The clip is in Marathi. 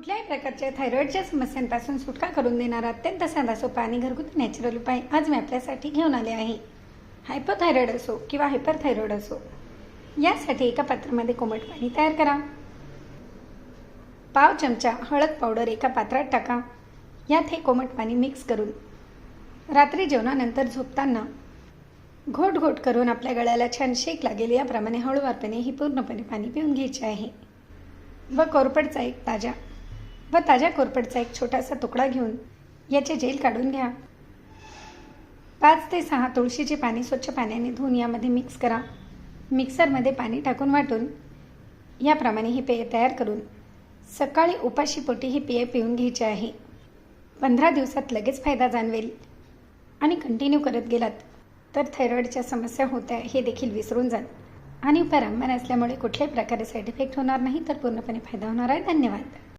कुठल्याही प्रकारच्या थायरॉईडच्या समस्यांपासून सुटका करून देणारा अत्यंत साधा सोपा आणि घरगुती नॅचरल उपाय आज मी आपल्यासाठी घेऊन आले आहे. हायपोथायरॉईड असो किंवा हायपरथायरॉईड असो यासाठी एका पात्रामध्ये कोमट पाणी तयार करा. पाव चमचा हळद पावडर एका पात्रात टाका. यात हे कोमट पाणी मिक्स करून रात्री जेवणानंतर झोपताना घोट घोट करून आपल्या गळ्याला छान शेक लागेल याप्रमाणे हळूवारपणे ही पूर्णपणे पाणी पिऊन घ्यायचे आहे. व कोरपडचा एक ताजा व ताज्या कोरपडचा एक छोटासा तुकडा घेऊन याचे जेल काढून घ्या. पाच ते सहा तुळशीचे पाणी स्वच्छ पाण्याने धुवून यामध्ये मिक्स करा. मिक्सरमध्ये पाणी टाकून वाटून याप्रमाणे हे पेय तयार करून सकाळी उपाशीपोटी हे पेय पिऊन घ्यायचे आहे. पंधरा दिवसात लगेच फायदा जाणवेल. आणि कंटिन्यू करत गेलात तर थायरॉईडच्या समस्या होत्या हे देखील विसरून जाल. आणि उपाय रामबाण असल्यामुळे कुठल्याही प्रकारे साईड इफेक्ट होणार नाही तर पूर्णपणे फायदा होणार आहे. धन्यवाद.